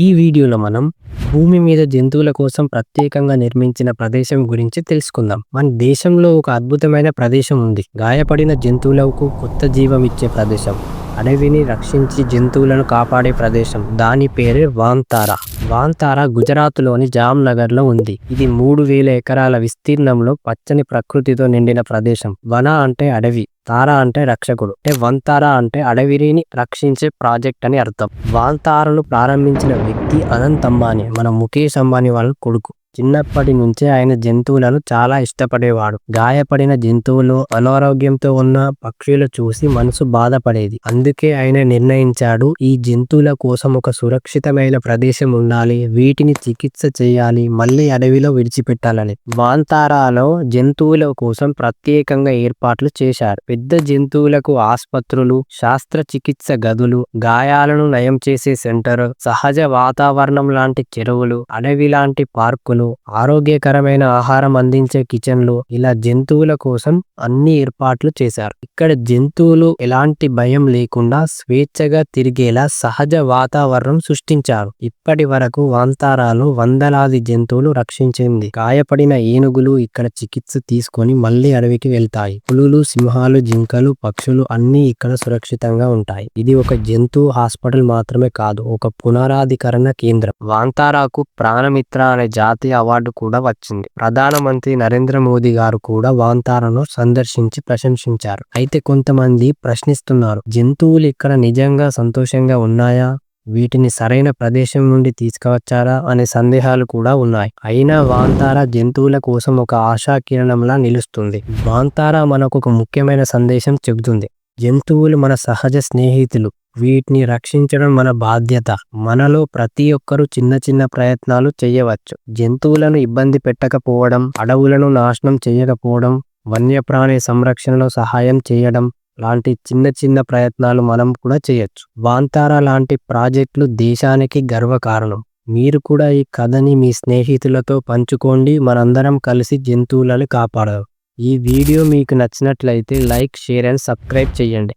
ఈ వీడియోలో మనం భూమి మీద జంతువుల కోసం ప్రత్యేకంగా నిర్మించిన ప్రదేశం గురించి తెలుసుకుందాం. మన దేశంలో ఒక అద్భుతమైన ప్రదేశం ఉంది. గాయపడిన జంతువులకు కొత్త జీవం ఇచ్చే ప్రదేశం. అడవిని రక్షించి జంతువులను కాపాడే ప్రదేశం. దాని పేరే వాంతారా. వాంతారా గుజరాత్లోని జామ్నగర్లో ఉంది. ఇది మూడు వేల ఎకరాల విస్తీర్ణంలో పచ్చని ప్రకృతితో నిండిన ప్రదేశం. వన అంటే అడవి తారా అంటే రక్షకుడు. అంటే వంతారా అంటే అడవిని రక్షించే ప్రాజెక్ట్ అని అర్థం. వాంతారను ప్రారంభించిన వ్యక్తి అనంత్ అంబానీ మన ముఖేష్ అంబానీ వాళ్ళ కొడుకు. చిన్నప్పటి నుంచే ఆయన జంతువులను చాలా ఇష్టపడేవాడు. గాయపడిన జంతువులు అనారోగ్యంతో ఉన్న పక్షులు చూసి మనసు బాధపడేది. అందుకే ఆయన నిర్ణయించాడు ఈ జంతువుల కోసం ఒక సురక్షితమైన ప్రదేశం ఉండాలి వీటిని చికిత్స చేయాలి మళ్ళీ అడవిలో విడిచిపెట్టాలని. వాంతారాలో జంతువుల కోసం ప్రత్యేకంగా ఏర్పాట్లు చేశారు. పెద్ద జంతువులకు ఆసుపత్రులు శస్త్రచికిత్స గదులు గాయాలను నయం చేసే సెంటర్ సహజ వాతావరణం లాంటి చెరువులు అడవి లాంటి పార్కులు ఆరోగ్యకరమైన ఆహారం అందించే కిచెన్లు ఇలా జంతువుల కోసం అన్ని ఏర్పాట్లు చేశారు. ఇక్కడ జంతువులు ఎలాంటి భయం లేకుండా స్వేచ్ఛగా తిరిగేలా సహజ వాతావరణం సృష్టించారు. ఇప్పటి వరకు వాంతారాలు వందలాది జంతువులు రక్షించింది. గాయపడిన ఏనుగులు ఇక్కడ చికిత్స తీసుకొని మళ్ళీ అడవికి వెళ్తాయి. పులులు సింహాలు జింకలు పక్షులు అన్ని ఇక్కడ సురక్షితంగా ఉంటాయి. ఇది ఒక జంతువు హాస్పిటల్ మాత్రమే కాదు ఒక పునరాధికరణ కేంద్రం. వాంతారాకు ప్రాణమిత్ర అనే జాతీయ అవార్డు కూడా వచ్చింది. ప్రధానమంత్రి నరేంద్ర మోదీ గారు కూడా వాంతారను సందర్శించి ప్రశంసించారు. అయితే కొంతమంది ప్రశ్నిస్తున్నారు జంతువులు ఇక్కడ నిజంగా సంతోషంగా ఉన్నాయా? వీటిని సరైన ప్రదేశం నుండి తీసుకువచ్చారా? అనే సందేహాలు కూడా ఉన్నాయి. అయినా వాంతారా జంతువుల కోసం ఒక ఆశా కిరణంలా నిలుస్తుంది. వాంతారా మనకు ఒక ముఖ్యమైన సందేశం చెబుతుంది. జంతువులు మన సహజ స్నేహితులు. వీటిని రక్షించడం మన బాధ్యత. మనలో ప్రతి ఒక్కరూ చిన్న చిన్న ప్రయత్నాలు చేయవచ్చు. జంతువులను ఇబ్బంది పెట్టకపోవడం అడవులను నాశనం చేయకపోవడం వన్యప్రాణి సంరక్షణలో సహాయం చేయడం లాంటి చిన్న చిన్న ప్రయత్నాలు మనం కూడా చేయొచ్చు. వాంతారా లాంటి ప్రాజెక్టులు దేశానికి గర్వకారణం. మీరు కూడా ఈ కథని మీ స్నేహితులతో పంచుకోండి. మనందరం కలిసి జంతువులను కాపాడదాం. ఈ వీడియో మీకు నచ్చినట్లయితే లైక్ షేర్ అండ్ సబ్స్క్రైబ్ చేయండి.